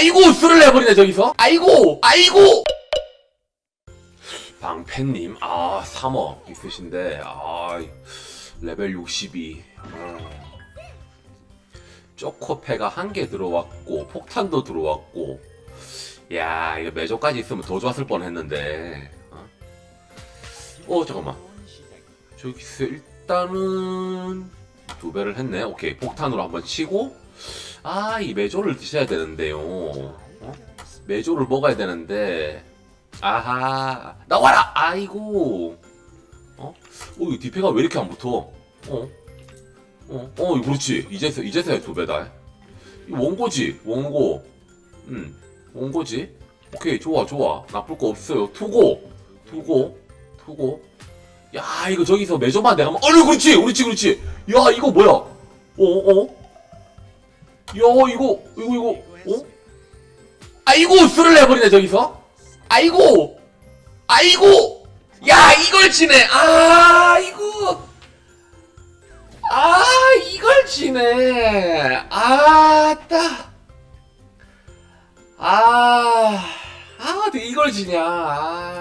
아이고 술을 내버리네 저기서. 아이고 아이고! 방패님 아 3억 있으신데 아 레벨 62 음. 쪼코패가 한 개 들어왔고 폭탄도 들어왔고. 야 이거 메조까지 있으면 더 좋았을 뻔했는데 어, 어 잠깐만. 저기서 일단은 두 배를 했네. 오케이 폭탄으로 한번 치고 아 이 메조를 드셔야 되는데요 어? 메조를 먹어야 되는데 아하 나와라 아이고 어? 어 이거 디페가 왜 이렇게 안 붙어 어? 어, 어, 그렇지. 이제서, 이제서야 두 배다. 이 원고지, 원고. 음, 원고지. 오케이, 좋아, 좋아. 나쁠 거 없어요. 투고, 투고, 투고. 야, 이거 저기서 매점만 내가, 막- 어휴, 그렇지, 그렇지, 그렇지. 야, 이거 뭐야? 어, 어? 야, 이거, 이거, 이거, 어? 아이고, 술을 내버리네, 저기서. 아이고, 아이고. 야, 이걸 치네. 아, 이거. 아 이걸 지네 아따 아, 아 어떻게 이걸 지냐 아.